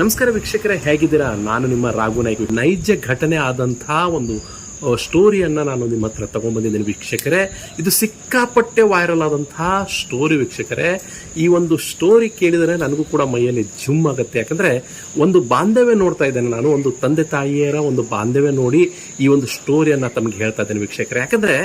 ನಮಸ್ಕಾರ ವೀಕ್ಷಕರೇ, ಹೇಗಿದ್ದೀರಾ? ನಾನು ನಿಮ್ಮ ರಾಘು ನಾಯ್ಕ. ನೈಜ ಘಟನೆ ಆದಂತಹ ಒಂದು ಸ್ಟೋರಿಯನ್ನು ನಾನು ನಿಮ್ಮ ಹತ್ರ ತಗೊಂಡ್ಬಂದಿದ್ದೀನಿ ವೀಕ್ಷಕರೇ. ಇದು ಸಿಕ್ಕಾಪಟ್ಟೆ ವೈರಲ್ ಆದಂತಹ ಸ್ಟೋರಿ ವೀಕ್ಷಕರೇ. ಈ ಒಂದು ಸ್ಟೋರಿ ಕೇಳಿದರೆ ನನಗೂ ಕೂಡ ಮೈಯಲ್ಲಿ ಜುಮ್ ಆಗುತ್ತೆ. ಯಾಕಂದ್ರೆ ಒಂದು ಬಾಂಧವ್ಯ ನೋಡ್ತಾ ಇದ್ದೇನೆ ನಾನು, ಒಂದು ತಂದೆ ತಾಯಿಯರ ಒಂದು ಬಾಂಧವ್ಯ ನೋಡಿ ಈ ಒಂದು ಸ್ಟೋರಿಯನ್ನ ತಮಗೆ ಹೇಳ್ತಾ ಇದ್ದೇನೆ ವೀಕ್ಷಕರೇ. ಯಾಕಂದ್ರೆ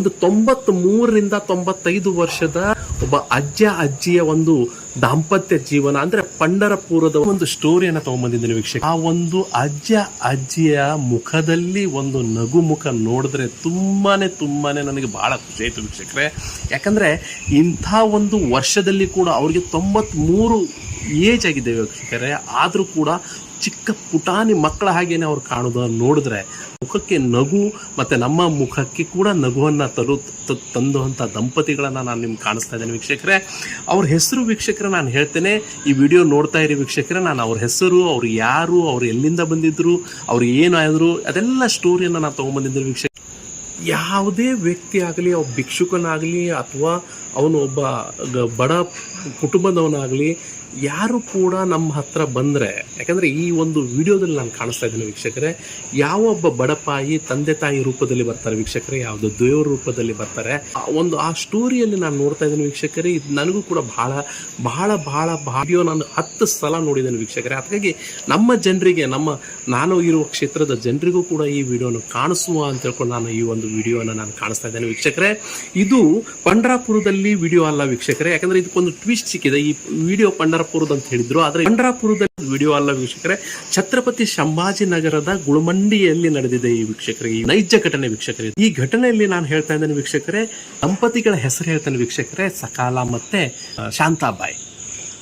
ಒಂದು ತೊಂಬತ್ ಮೂರರಿಂದ ತೊಂಬತ್ತೈದು ವರ್ಷದ ಒಬ್ಬ ಅಜ್ಜ ಅಜ್ಜಿಯ ಒಂದು ದಾಂಪತ್ಯ ಜೀವನ ಅಂದ್ರೆ ಪಂಡರಪುರದ ಒಂದು ಸ್ಟೋರಿಯನ್ನ ತಗೊಂಡ್ಬಂದಿದ್ದೀನಿ ವೀಕ್ಷಕ ಆ ಒಂದು ಅಜ್ಜ ಅಜ್ಜಿಯ ಮುಖದಲ್ಲಿ ಒಂದು ನಗು ಮುಖ ನೋಡಿದ್ರೆ ತುಂಬಾನೇ ತುಂಬಾನೇ ನನಗೆ ಬಹಳ ಖುಷಿ ಆಯ್ತು ವೀಕ್ಷಕರೇ. ಯಾಕಂದ್ರೆ ಇಂಥ ಒಂದು ವರ್ಷದಲ್ಲಿ ಕೂಡ ಅವ್ರಿಗೆ ತೊಂಬತ್ ಮೂರು ಏಜ್ ಆಗಿದೆ ವೀಕ್ಷಕರೇ. ಆದರೂ ಕೂಡ ಚಿಕ್ಕ ಪುಟಾಣಿ ಮಕ್ಕಳ ಹಾಗೇನೆ ಅವ್ರು ಕಾಣೋದು ನೋಡಿದ್ರೆ ಮುಖಕ್ಕೆ ನಗು ಮತ್ತು ನಮ್ಮ ಮುಖಕ್ಕೆ ಕೂಡ ನಗುವನ್ನು ತರು ತಂದುವಂಥ ದಂಪತಿಗಳನ್ನು ನಾನು ನಿಮ್ಗೆ ಕಾಣಿಸ್ತಾ ಇದ್ದೇನೆ ವೀಕ್ಷಕರೇ. ಅವ್ರ ಹೆಸರು ವೀಕ್ಷಕರೇ ನಾನು ಹೇಳ್ತೇನೆ. ಈ ವಿಡಿಯೋ ನೋಡ್ತಾ ಇರಿ ವೀಕ್ಷಕರೇ. ನಾನು ಅವ್ರ ಹೆಸರು, ಅವ್ರು ಯಾರು, ಅವ್ರು ಎಲ್ಲಿಂದ ಬಂದಿದ್ರು, ಅವ್ರು ಏನಾದ್ರು ಅದೆಲ್ಲ ಸ್ಟೋರಿಯನ್ನು ನಾನು ತಗೊಂಡ್ಬಂದಿದ್ದೀನಿ ವೀಕ್ಷಕ ಯಾವುದೇ ವ್ಯಕ್ತಿ ಆಗಲಿ ಅವ ಭಿಕ್ಷುಕನಾಗಲಿ ಅಥವಾ ಅವನು ಒಬ್ಬ ಬಡ ಕುಟುಂಬದವನಾಗಲಿ, ಯಾರು ಕೂಡ ನಮ್ಮ ಹತ್ರ ಬಂದರೆ, ಯಾಕಂದರೆ ಈ ಒಂದು ವಿಡಿಯೋದಲ್ಲಿ ನಾನು ಕಾಣಿಸ್ತಾ ಇದ್ದೀನಿ ವೀಕ್ಷಕರೇ, ಯಾವ ಒಬ್ಬ ಬಡಪಾಯಿ ತಂದೆ ತಾಯಿ ರೂಪದಲ್ಲಿ ಬರ್ತಾರೆ ವೀಕ್ಷಕರೇ, ಯಾವುದು ದೇವರ ರೂಪದಲ್ಲಿ ಬರ್ತಾರೆ ಒಂದು, ಆ ಸ್ಟೋರಿಯಲ್ಲಿ ನಾನು ನೋಡ್ತಾ ಇದ್ದೀನಿ ವೀಕ್ಷಕರೇ, ಇದು ನನಗೂ ಕೂಡ ಬಹಳ ಬಹಳ ಬಹಳ ವಿಡಿಯೋ ನಾನು ಹತ್ತು ಸಲ ನೋಡಿದ್ದೇನೆ ವೀಕ್ಷಕರೇ. ಹಾಗಾಗಿ ನಮ್ಮ ಜನರಿಗೆ, ನಮ್ಮ, ನಾನು ಇರುವ ಕ್ಷೇತ್ರದ ಜನರಿಗೂ ಕೂಡ ಈ ವಿಡಿಯೋನ ಕಾಣಿಸುವ ಅಂತ ಹೇಳ್ಕೊಂಡು ನಾನು ಈ ಒಂದು ವಿಡಿಯೋನ ನಾನು ಕಾಣಿಸ್ತಾ ಇದ್ದೇನೆ ವೀಕ್ಷಕರೇ. ಇದು ಪಂಡರಾಪುರದಲ್ಲಿ ವಿಡಿಯೋ ಅಲ್ಲ ವೀಕ್ಷಕರೇ. ಯಾಕಂದ್ರೆ ಇದಕ್ಕೊಂದು ಟ್ವಿಸ್ಟ್ ಸಿಕ್ಕಿದೆ. ಈ ವಿಡಿಯೋ ಪಂಡರಾಪುರದ ಅಂತ ಹೇಳಿದ್ರು. ಆದ್ರೆ ಪಂಡರಾಪುರದಲ್ಲಿ ವಿಡಿಯೋ ಅಲ್ಲ ವೀಕ್ಷಕರೇ. ಛತ್ರಪತಿ ಸಂಭಾಜಿನಗರದ ಗುಳಮಂಡಿಯಲ್ಲಿ ನಡೆದಿದೆ ಈ ವೀಕ್ಷಕರಿಗೆ ಈ ನೈಜ ಘಟನೆ ವೀಕ್ಷಕರೇ. ಈ ಘಟನೆಯಲ್ಲಿ ನಾನು ಹೇಳ್ತಾ ಇದ್ದೇನೆ ವೀಕ್ಷಕರೇ, ದಂಪತಿಗಳ ಹೆಸರು ಹೇಳ್ತೇನೆ ವೀಕ್ಷಕರೇ. ಸಕಾಲ ಮತ್ತೆ ಶಾಂತಾಬಾಯಿ.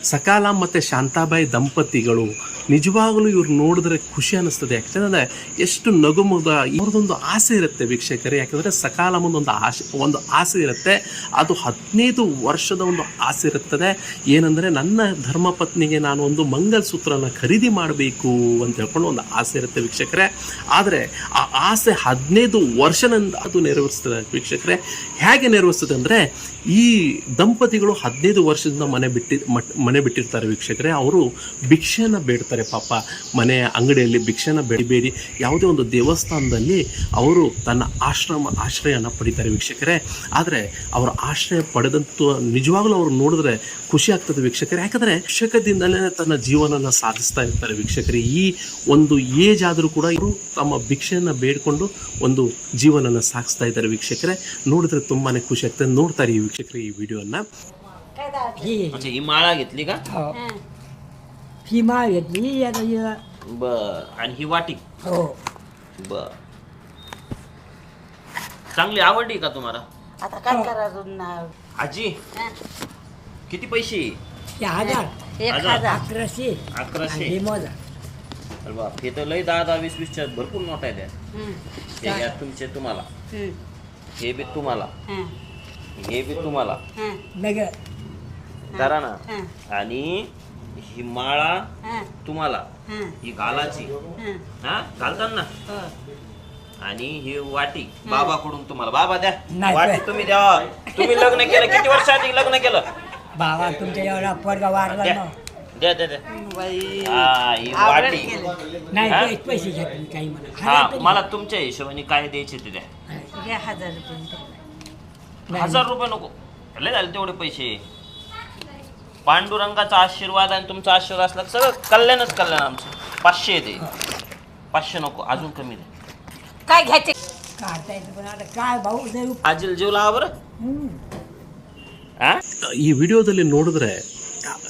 ಸಕಾಲ ಮತ್ತೆ ಶಾಂತಾಬಾಯಿ ದಂಪತಿಗಳು ನಿಜವಾಗಲೂ ಇವ್ರು ನೋಡಿದ್ರೆ ಖುಷಿ ಅನಿಸ್ತದೆ ಯಾಕಂದ್ರೆ ಎಷ್ಟು ನಗುಮುದ ಇವ್ರದ್ದೊಂದು ಆಸೆ ಇರುತ್ತೆ ವೀಕ್ಷಕರು. ಯಾಕಂದ್ರೆ ಸಕಾಲ ಒಂದು ಆಸೆ ಒಂದು ಆಸೆ ಇರುತ್ತೆ. ಅದು ಹದಿನೈದು ವರ್ಷದ ಒಂದು ಆಸೆ ಇರುತ್ತದೆ. ಏನಂದರೆ ನನ್ನ ಧರ್ಮಪತ್ನಿಗೆ ನಾನು ಒಂದು ಮಂಗಲಸೂತ್ರನ ಖರೀದಿ ಮಾಡಬೇಕು ಅಂತ ಹೇಳ್ಕೊಂಡು ಒಂದು ಆಸೆ ಇರುತ್ತೆ ವೀಕ್ಷಕರೇ. ಆದರೆ ಆ ಆಸೆ ಹದಿನೈದು ವರ್ಷದಿಂದ ಅದು ನೆರವೇರಿಸ್ತದೆ ವೀಕ್ಷಕರೇ. ಹೇಗೆ ನೆರವೇರಿಸ್ತದೆ ಅಂದರೆ ಈ ದಂಪತಿಗಳು ಹದಿನೈದು ವರ್ಷದಿಂದ ಮನೆ ಬಿಟ್ಟಿ ಮನೆ ಬಿಟ್ಟಿರ್ತಾರೆ ವೀಕ್ಷಕರೇ. ಅವರು ಭಿಕ್ಷೆಯನ್ನು ಬೇಡ್ತಾರೆ. ಇದ್ದಾರೆ ಪಾಪ ಮನೆಯ ಅಂಗಡಿಯಲ್ಲಿ ಭಿಕ್ಷೆನ ಬೆಳಿಬೇಡಿ ಯಾವುದೇ ಒಂದು ದೇವಸ್ಥಾನದಲ್ಲಿ ಅವರು ತನ್ನ ಆಶ್ರಮ ಆಶ್ರಯನ ಪಡಿತಾರೆ ವೀಕ್ಷಕರೇ. ಆದರೆ ಅವರ ಆಶ್ರಯ ಪಡೆದಂತೂ ನಿಜವಾಗ್ಲೂ ಅವರು ನೋಡಿದ್ರೆ ಖುಷಿ ಆಗ್ತದೆ ವೀಕ್ಷಕರೇ. ಯಾಕಂದರೆ ಶಿಕ್ಷಕದಿಂದಲೇ ತನ್ನ ಜೀವನನ ಸಾಧಿಸ್ತಾ ಇರ್ತಾರೆ ವೀಕ್ಷಕರೇ. ಈ ಒಂದು ಏಜ್ ಆದರೂ ಕೂಡ ಇವರು ತಮ್ಮ ಭಿಕ್ಷೆಯನ್ನು ಬೇಡಿಕೊಂಡು ಒಂದು ಜೀವನನ ಸಾಗಿಸ್ತಾ ಇದ್ದಾರೆ ವೀಕ್ಷಕರೇ. ನೋಡಿದ್ರೆ ತುಂಬಾನೇ ಖುಷಿ ಆಗ್ತದೆ. ನೋಡ್ತಾರೆ ಈ ವೀಕ್ಷಕರೇ ಈ ವಿಡಿಯೋನ. ಈ ಈಗ ही माळा घेतली हो ही बर. आणि ही वाटी. हो. बर. चांगली आवडली का तुम्हाला? आता काय करायचं ना? आजी किती पैसे? हे हजार. एक हजार. हजार. अकराशे. अकराशे. आणि हे मोजा. अरे बाप हे तर लय दहा दहा वीस वीसच्या भरपूर नोट आहेत या. हम्म, हे घ्या तुमचे तुम्हाला. हे बी तुम्हाला. हं, हे बी तुम्हाला. हं, नगर करा ना. हं, आणि ही माळा हं, तुम्हाला हं, ही घालाची. हं. हा? घालतात ना हो. आणि ही वाटी बाबाकडून तुम्हाला. बाबा द्या. नाही, वाटी. तुम्ही द्या. तुम्ही लग्न केलं. किती वर्ष आधी लग्न केलं? बाबा तुमच्या एवढा पोरगा वारला द्या. ना. द्या द्या द्या. बाई. हा, ही वाटी. केलं. नाही हा? पैसे पैसे घेत नाही काही म्हणा. हा हजार मला तुमच्या हिशोबाने काय द्यायचे ते द्या. घ्या हजार रुपये. हजार रुपये नको. लय झाले तेवढे पैसे. पांडुरंगाचा आशीर्वाद आणि तुमचा आशीर्वाद असला तर सगळं कल्याणच कल्याण आमचं पाचशे येते पाचशे नको अजून कमी द्या काय घ्यायचे काढता येतं पण आता काय भाऊ जर आजील जीव लावा बरं हम्म. हा ಈ ವಿಡಿಯೋದಲ್ಲಿ ನೋಡಿದ್ರೆ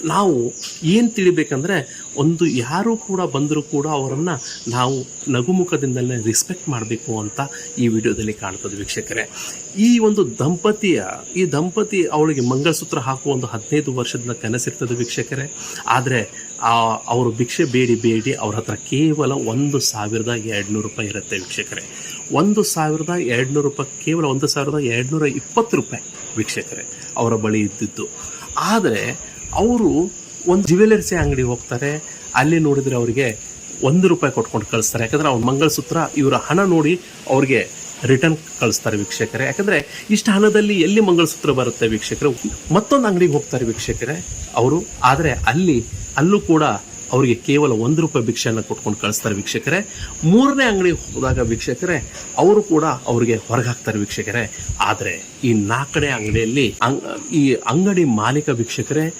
ನಾವು ಏನು ತಿಳಿಬೇಕಂದ್ರೆ ಒಂದು ಯಾರು ಕೂಡ ಬಂದರೂ ಕೂಡ ಅವರನ್ನು ನಾವು ನಗುಮುಖದಿಂದಲೇ ರೆಸ್ಪೆಕ್ಟ್ ಮಾಡಬೇಕು ಅಂತ ಈ ವಿಡಿಯೋದಲ್ಲಿ ಕಾಣ್ತದೆ ವೀಕ್ಷಕರೇ. ಈ ಒಂದು ದಂಪತಿಯ, ಈ ದಂಪತಿ ಅವಳಿಗೆ ಮಂಗಲಸೂತ್ರ ಹಾಕುವ ಒಂದು ಹದಿನೈದು ವರ್ಷದ ಕನಸಿರ್ತದೆ ವೀಕ್ಷಕರೇ. ಆದರೆ ಅವರು ಭಿಕ್ಷೆ ಬೇಡಿ ಬೇಡಿ ಅವ್ರ ಹತ್ರ ಕೇವಲ ಒಂದು ಸಾವಿರದ ಎರಡುನೂರು ರೂಪಾಯಿ ಇರುತ್ತೆ ವೀಕ್ಷಕರೇ. ಒಂದು ಸಾವಿರದ ಎರಡುನೂರು ರೂಪಾಯಿ, ಕೇವಲ ಒಂದು ಸಾವಿರದ ಎರಡುನೂರ ಇಪ್ಪತ್ತು ರೂಪಾಯಿ ವೀಕ್ಷಕರೇ ಅವರ ಬಳಿ ಇದ್ದಿದ್ದು. ಆದರೆ ಅವರು ಒಂದು ಜ್ಯುವೆಲರ್ಸಿ ಅಂಗಡಿ ಹೋಗ್ತಾರೆ. ಅಲ್ಲಿ ನೋಡಿದರೆ ಅವರಿಗೆ ಒಂದು ರೂಪಾಯಿ ಕೊಟ್ಕೊಂಡು ಕಳಿಸ್ತಾರೆ. ಯಾಕಂದರೆ ಅವ್ರ ಮಂಗಳಸೂತ್ರ ಇವರ ಹಣ ನೋಡಿ ಅವ್ರಿಗೆ ರಿಟರ್ನ್ ಕಳಿಸ್ತಾರೆ ವೀಕ್ಷಕರೇ. ಯಾಕಂದರೆ ಇಷ್ಟು ಹಣದಲ್ಲಿ ಎಲ್ಲಿ ಮಂಗಳಸೂತ್ರ ಬರುತ್ತೆ ವೀಕ್ಷಕರು? ಮತ್ತೊಂದು ಅಂಗಡಿಗೆ ಹೋಗ್ತಾರೆ ವೀಕ್ಷಕರೇ. ಅವರು, ಆದರೆ ಅಲ್ಲಿ, ಅಲ್ಲೂ ಕೂಡ ಅವರಿಗೆ ಕೇವಲ ಒಂದು ರೂಪಾಯಿ ಭಿಕ್ಷೆಯನ್ನು ಕೊಟ್ಕೊಂಡು ಕಳಿಸ್ತಾರೆ ವೀಕ್ಷಕರೇ. ಮೂರನೇ ಅಂಗಡಿ ಹೋದಾಗ ವೀಕ್ಷಕರೇ, ಅವರು ಕೂಡ ಅವರಿಗೆ ಹೊರಗಾಕ್ತಾರೆ ವೀಕ್ಷಕರೇ. ಆದರೆ ಈ ನಾಲ್ಕನೇ ಅಂಗಡಿಯಲ್ಲಿ ಅಂಗ್- ಈ ಅಂಗಡಿ ಮಾಲೀಕ ವೀಕ್ಷಕರೇ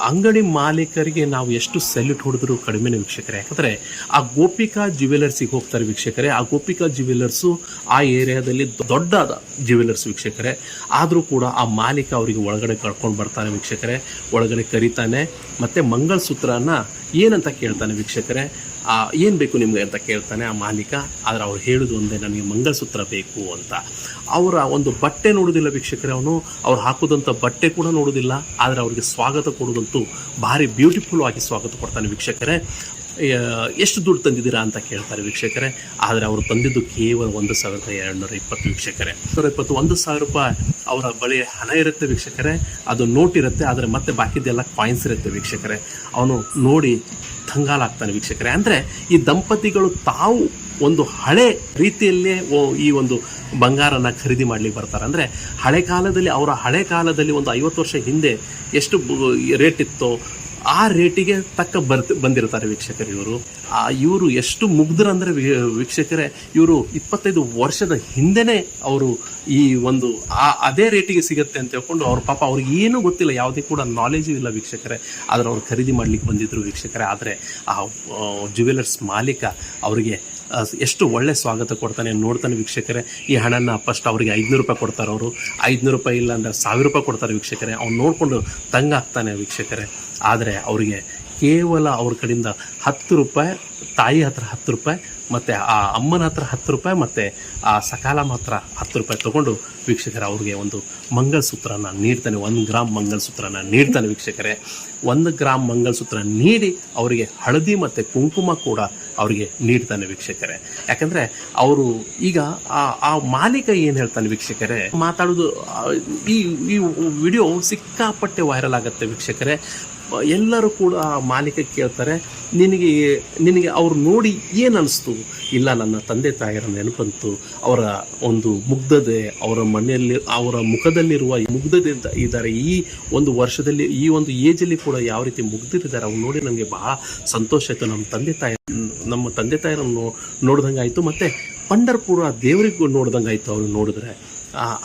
ಅಂಗಡಿ ಮಾಲೀಕರಿಗೆ ನಾವು ಎಷ್ಟು ಸೆಲ್ಯೂಟ್ ಹೊಡೆದ್ರು ಕಡಿಮೆ ವೀಕ್ಷಕರೇ. ಯಾಕಂದರೆ ಆ ಗೋಪಿಕಾ ಜ್ಯುವೆಲರ್ಸಿಗೆ ಹೋಗ್ತಾರೆ ವೀಕ್ಷಕರೇ. ಆ ಗೋಪಿಕಾ ಜ್ಯುವೆಲರ್ಸು ಆ ಏರಿಯಾದಲ್ಲಿ ದೊಡ್ಡದ ಜ್ಯುವೆಲರ್ಸ್ ವೀಕ್ಷಕರೇ. ಆದರೂ ಕೂಡ ಆ ಮಾಲೀಕ ಅವರಿಗೆ ಒಳಗಡೆ ಕರ್ಕೊಂಡು ಬರ್ತಾನೆ ವೀಕ್ಷಕರೇ. ಒಳಗಡೆ ಕರೀತಾನೆ. ಮತ್ತೆ ಮಂಗಳಸೂತ್ರನ ಏನಂತ ಕೇಳ್ತಾನೆ ವೀಕ್ಷಕರೇ? ಏನ್ ಬೇಕು ನಿಮಗೆ ಅಂತ ಕೇಳ್ತಾನೆ ಆ ಮಾಲೀಕ, ಆದರೆ ಅವ್ರು ಹೇಳೋದು ಒಂದೇ, ನನಗೆ ಮಂಗಲಸೂತ್ರ ಬೇಕು ಅಂತ. ಅವರ ಒಂದು ಬಟ್ಟೆ ನೋಡೋದಿಲ್ಲ ವೀಕ್ಷಕರೇ ಅವನು. ಅವ್ರು ಹಾಕೋದಂಥ ಬಟ್ಟೆ ಕೂಡ ನೋಡೋದಿಲ್ಲ, ಆದರೆ ಅವ್ರಿಗೆ ಸ್ವಾಗತ ಕೊಡೋದಂತೂ ಭಾರಿ ಬ್ಯೂಟಿಫುಲ್ ಆಗಿ ಸ್ವಾಗತ ಕೊಡ್ತಾನೆ ವೀಕ್ಷಕರೇ. ಎಷ್ಟು ದುಡ್ಡು ತಂದಿದ್ದೀರಾ ಅಂತ ಕೇಳ್ತಾರೆ ವೀಕ್ಷಕರೇ. ಆದರೆ ಅವರು ತಂದಿದ್ದು ಕೇವಲ ಒಂದು ಸಾವಿರದ ಎರಡುನೂರ ಇಪ್ಪತ್ತು ವೀಕ್ಷಕರೇ. ನೂರ ಇಪ್ಪತ್ತು ಒಂದು ಸಾವಿರ ರೂಪಾಯಿ ಅವರ ಬಳಿ ಹಣ ಇರುತ್ತೆ ವೀಕ್ಷಕರೇ. ಅದು ನೋಟ್ ಇರುತ್ತೆ, ಆದರೆ ಮತ್ತೆ ಬಾಕಿದೆಲ್ಲ ಕಾಯಿನ್ಸ್ ಇರುತ್ತೆ ವೀಕ್ಷಕರೇ. ಅವನು ನೋಡಿ ಕಂಗಾಲಾಗ್ತಾನೆ ವೀಕ್ಷಕರೇ. ಅಂದರೆ ಈ ದಂಪತಿಗಳು ತಾವು ಒಂದು ಹಳೆ ರೀತಿಯಲ್ಲೇ ಈ ಒಂದು ಬಂಗಾರನ ಖರೀದಿ ಮಾಡ್ಲಿಕ್ಕೆ ಬರ್ತಾರೆ. ಅಂದರೆ ಹಳೆ ಕಾಲದಲ್ಲಿ, ಅವರ ಹಳೆ ಕಾಲದಲ್ಲಿ ಒಂದು ಐವತ್ತು ವರ್ಷ ಹಿಂದೆ ಎಷ್ಟು ರೇಟ್ ಇತ್ತೋ ಆ ರೇಟಿಗೆ ತಕ್ಕ ಬರ್ತ ಬಂದಿರ್ತಾರೆ ವೀಕ್ಷಕರು ಇವರು. ಆ, ಇವರು ಎಷ್ಟು ಮುಗ್ದ್ರ ಅಂದರೆ ವೀಕ್ಷಕರೇ, ಇವರು ಇಪ್ಪತ್ತೈದು ವರ್ಷದ ಹಿಂದೆನೇ ಅವರು ಈ ಒಂದು, ಆ, ಅದೇ ರೇಟಿಗೆ ಸಿಗುತ್ತೆ ಅಂತ ಹೇಳ್ಕೊಂಡು ಅವ್ರ ಪಾಪ ಅವ್ರಿಗೆ ಏನೂ ಗೊತ್ತಿಲ್ಲ, ಯಾವುದೇ ಕೂಡ ನಾಲೆಜು ಇಲ್ಲ ವೀಕ್ಷಕರೇ. ಆದರೆ ಅವ್ರು ಖರೀದಿ ಮಾಡ್ಲಿಕ್ಕೆ ಬಂದಿದ್ರು ವೀಕ್ಷಕರೇ. ಆದರೆ ಆ ಜ್ಯುವೆಲರ್ಸ್ ಮಾಲೀಕ ಅವರಿಗೆ ಎಷ್ಟು ಒಳ್ಳೆ ಸ್ವಾಗತ ಕೊಡ್ತಾನೆ ನೋಡ್ತಾನೆ ವೀಕ್ಷಕರೇ. ಈ ಹಣನ ಫಸ್ಟ್ ಅವರಿಗೆ ಐದುನೂರು ರೂಪಾಯಿ ಕೊಡ್ತಾರೆ ಅವರು. ಐದುನೂರು ರೂಪಾಯಿ ಇಲ್ಲ ಅಂದ್ರೆ ಸಾವಿರ ರೂಪಾಯಿ ಕೊಡ್ತಾರೆ ವೀಕ್ಷಕರೇ. ಅವ್ನು ನೋಡಿಕೊಂಡು ತಂಗಾಗ್ತಾನೆ ವೀಕ್ಷಕರೇ. ಆದರೆ ಅವರಿಗೆ ಕೇವಲ ಅವ್ರ ಕಡೆಯಿಂದ ಹತ್ತು ರೂಪಾಯಿ, ತಾಯಿ ಹತ್ರ ಹತ್ತು ರೂಪಾಯಿ, ಮತ್ತು ಆ ಅಮ್ಮನ ಹತ್ರ ಹತ್ತು ರೂಪಾಯಿ, ಮತ್ತು ಆ ಸಕಾಲ ಮಾತ್ರ ಹತ್ತು ರೂಪಾಯಿ ತೊಗೊಂಡು ವೀಕ್ಷಕರ ಅವ್ರಿಗೆ ಒಂದು ಮಂಗಲಸೂತ್ರನ ನೀಡ್ತಾನೆ, ಒಂದು ಗ್ರಾಮ್ ಮಂಗಲಸೂತ್ರನ ನೀಡ್ತಾನೆ ವೀಕ್ಷಕರೇ. ಒಂದು ಗ್ರಾಮ್ ಮಂಗಲಸೂತ್ರ ನೀಡಿ ಅವರಿಗೆ ಹಳದಿ ಮತ್ತು ಕುಂಕುಮ ಕೂಡ ಅವರಿಗೆ ನೀಡ್ತಾನೆ ವೀಕ್ಷಕರೇ. ಯಾಕಂದರೆ ಅವರು ಈಗ ಆ ಆ ಮಾಲೀಕ ಏನು ಹೇಳ್ತಾನೆ ವೀಕ್ಷಕರೇ? ಮಾತಾಡೋದು ಈ ಈ ವಿಡಿಯೋ ಸಿಕ್ಕಾಪಟ್ಟೆ ವೈರಲ್ ಆಗುತ್ತೆ ವೀಕ್ಷಕರೇ. ಎಲ್ಲರೂ ಕೂಡ ಆ ಮಾಲೀಕ ಕೇಳ್ತಾರೆ, ನಿನಗೆ ನಿನಗೆ ಅವ್ರು ನೋಡಿ ಏನು ಅನಿಸ್ತು? ಇಲ್ಲ, ನನ್ನ ತಂದೆ ತಾಯಿಯರ ನೆನಪಂತು, ಅವರ ಒಂದು ಮುಗ್ಧತೆ, ಅವರ ಮನೆಯಲ್ಲಿ, ಅವರ ಮುಖದಲ್ಲಿರುವ ಮುಗ್ಧತೆ ಇದ್ದಾರೆ. ಈ ಒಂದು ವರ್ಷದಲ್ಲಿ, ಈ ಒಂದು ಏಜಲ್ಲಿ ಕೂಡ ಯಾವ ರೀತಿ ಮುಗ್ದಿರಿದ್ದಾರೆ, ಅವ್ರು ನೋಡಿ ನನಗೆ ಬಹಳ ಸಂತೋಷ ಆಯಿತು. ನಮ್ಮ ತಂದೆ ತಾಯಿ, ನಮ್ಮ ತಂದೆ ತಾಯಿರನ್ನು ನೋಡ್ದಂಗೆ ಆಯಿತು. ಮತ್ತು ಪಂಡರ್ಪುರ ದೇವರಿಗೂ ನೋಡ್ದಂಗೆ ಆಯಿತು ಅವ್ರು ನೋಡಿದ್ರೆ.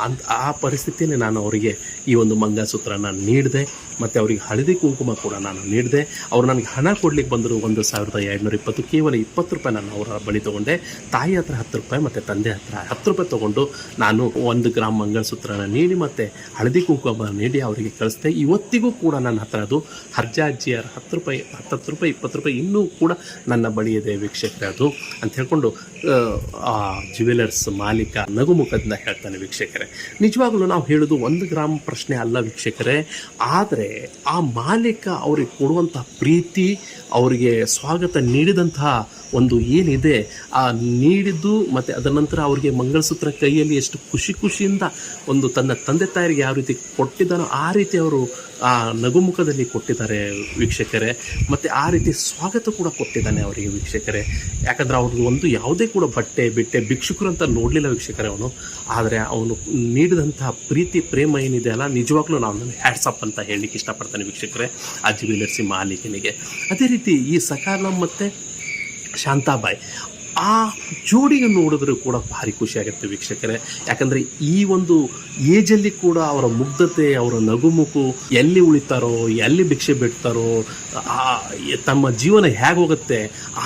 ಅಂತ ಆ ಪರಿಸ್ಥಿತಿಯಲ್ಲಿ ನಾನು ಅವರಿಗೆ ಈ ಒಂದು ಮಂಗಸೂತ್ರನ ನೀಡಿದೆ. ಮತ್ತು ಅವರಿಗೆ ಹಳದಿ ಕುಂಕುಮ ಕೂಡ ನಾನು ನೀಡಿದೆ. ಅವರು ನನಗೆ ಹಣ ಕೊಡ್ಲಿಕ್ಕೆ ಬಂದರು ಒಂದು ಸಾವಿರದ ಎರಡುನೂರ ಇಪ್ಪತ್ತು ಕೇವಲ ಇಪ್ಪತ್ತು ರೂಪಾಯಿ ನಾನು ಅವರ ಬಳಿ ತೊಗೊಂಡೆ. ತಾಯಿ ಹತ್ರ ಹತ್ತು ರೂಪಾಯಿ ಮತ್ತು ತಂದೆ ಹತ್ರ ಹತ್ತು ರೂಪಾಯಿ ತೊಗೊಂಡು ನಾನು ಒಂದು ಗ್ರಾಮ್ ಮಂಗಳಸೂತ್ರನ ನೀಡಿ ಮತ್ತು ಹಳದಿ ಕುಂಕುಮ ನೀಡಿ ಅವರಿಗೆ ಕಳಿಸಿದೆ. ಇವತ್ತಿಗೂ ಕೂಡ ನನ್ನ ಹತ್ರ ಅದು ಹರ್ಜ ಅಜ್ಜಿಯರ ಹತ್ತು ರೂಪಾಯಿ ಹತ್ತತ್ತು ರೂಪಾಯಿ ಇಪ್ಪತ್ತು ರೂಪಾಯಿ ಇನ್ನೂ ಕೂಡ ನನ್ನ ಬಳಿ ಇದೆ ವೀಕ್ಷಕರೇ ಅದು ಅಂತ ಹೇಳ್ಕೊಂಡು ಆ, ಜ್ಯುವೆಲರ್ಸ್ ಮಾಲೀಕ ನಗುಮುಖದಿಂದ ಹೇಳ್ತಾನೆ ವೀಕ್ಷಕರೇ. ನಿಜವಾಗ್ಲೂ ನಾವು ಹೇಳೋದು ಒಂದು ಗ್ರಾಮ್ ಪ್ರಶ್ನೆ ಅಲ್ಲ ವೀಕ್ಷಕರೇ. ಆದರೆ ಆ ಮಾಲೀಕ ಅವ್ರಿಗೆ ಕೊಡುವಂಥ ಪ್ರೀತಿ, ಅವರಿಗೆ ಸ್ವಾಗತ ನೀಡಿದಂತಹ ಒಂದು ಏನಿದೆ, ಆ ನೀಡಿದ್ದು ಮತ್ತು ಅದರ ನಂತರ ಅವರಿಗೆ ಮಂಗಳಸೂತ್ರ ಕೈಯಲ್ಲಿ ಎಷ್ಟು ಖುಷಿ ಖುಷಿಯಿಂದ ಒಂದು ತನ್ನ ತಂದೆ ತಾಯಿಗೆ ಯಾವ ರೀತಿ ಕೊಟ್ಟಿದ್ದಾನೋ ಆ ರೀತಿ ಅವರು, ಆ ನಗುಮುಖದಲ್ಲಿ ಕೊಟ್ಟಿದ್ದಾರೆ ವೀಕ್ಷಕರೇ. ಮತ್ತು ಆ ರೀತಿ ಸ್ವಾಗತ ಕೂಡ ಕೊಟ್ಟಿದ್ದಾನೆ ಅವರಿಗೆ ವೀಕ್ಷಕರೇ. ಯಾಕಂದ್ರೆ ಅವ್ರಿಗೆ ಒಂದು ಯಾವುದೇ ಕೂಡ ಬಟ್ಟೆ, ಬಿಟ್ಟೆ, ಭಿಕ್ಷುಕರು ಅಂತ ನೋಡಲಿಲ್ಲ ವೀಕ್ಷಕರೇ ಅವನು. ಆದರೆ ಅವನು ನೀಡಿದಂತಹ ಪ್ರೀತಿ, ಪ್ರೇಮ ಏನಿದೆ ಅಲ್ಲ, ನಿಜವಾಗ್ಲೂ ನಾನು ಹ್ಯಾಟ್ಸಪ್ ಅಂತ ಹೇಳಲಿಕ್ಕೆ ಇಷ್ಟಪಡ್ತಾನೆ ವೀಕ್ಷಕರೇ ಆ ಜ್ಯುವೆಲರ್ಸಿ ಮಾಲೀಕನಿಗೆ. ಅದೇ ರೀತಿ ಈ ಸಕಾಲಂ ಮತ್ತು ಶಾಂತಾಬಾಯಿ ಆ ಜೋಡಿಯನ್ನು ನೋಡಿದ್ರೆ ಕೂಡ ಭಾರಿ ಖುಷಿ ಆಗುತ್ತೆ ವೀಕ್ಷಕರೇ. ಯಾಕಂದರೆ ಈ ಒಂದು ಏಜಲ್ಲಿ ಕೂಡ ಅವರ ಮುಗ್ಧತೆ, ಅವರ ನಗುಮುಖು ಎಲ್ಲಿ ಉಳಿತಾರೋ, ಎಲ್ಲಿ ಭಿಕ್ಷೆ ಬಿಡ್ತಾರೋ ತಮ್ಮ ಜೀವನ ಹೇಗೆ ಹೋಗುತ್ತೆ,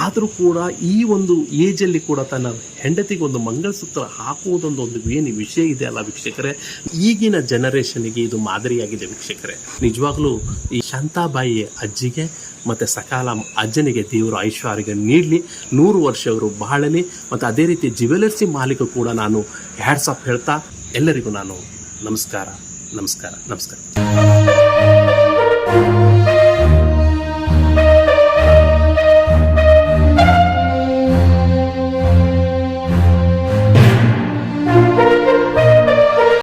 ಆದರೂ ಕೂಡ ಈ ಒಂದು ಏಜಲ್ಲಿ ಕೂಡ ತನ್ನ ಹೆಂಡತಿಗೆ ಒಂದು ಮಂಗಲಸೂತ್ರ ಹಾಕುವುದೊಂದು ಒಂದು ಏನು ವಿಷಯ ಇದೆ ಅಲ್ಲ ವೀಕ್ಷಕರೇ? ಈಗಿನ ಜನರೇಷನ್ಗೆ ಇದು ಮಾದರಿಯಾಗಿದೆ ವೀಕ್ಷಕರೇ. ನಿಜವಾಗ್ಲೂ ಈ ಶಾಂತಾಬಾಯಿ ಅಜ್ಜಿಗೆ ಮತ್ತು ಸಕಾಲ ಅಜ್ಜನಿಗೆ ದೇವರು ಐಶ್ವರ್ಯ ನೀಡಲಿ. ನೂರು ವರ್ಷ ಅವರು ಬಾಳಲಿ. ಮತ್ತು ಅದೇ ರೀತಿ ಜ್ಯುವೆಲರ್ಸಿ ಮಾಲೀಕ ಕೂಡ ನಾನು ಹ್ಯಾಡ್ಸಪ್ ಹೇಳ್ತಾ, ಎಲ್ಲರಿಗೂ ನಾನು ನಮಸ್ಕಾರ ನಮಸ್ಕಾರ ನಮಸ್ಕಾರ.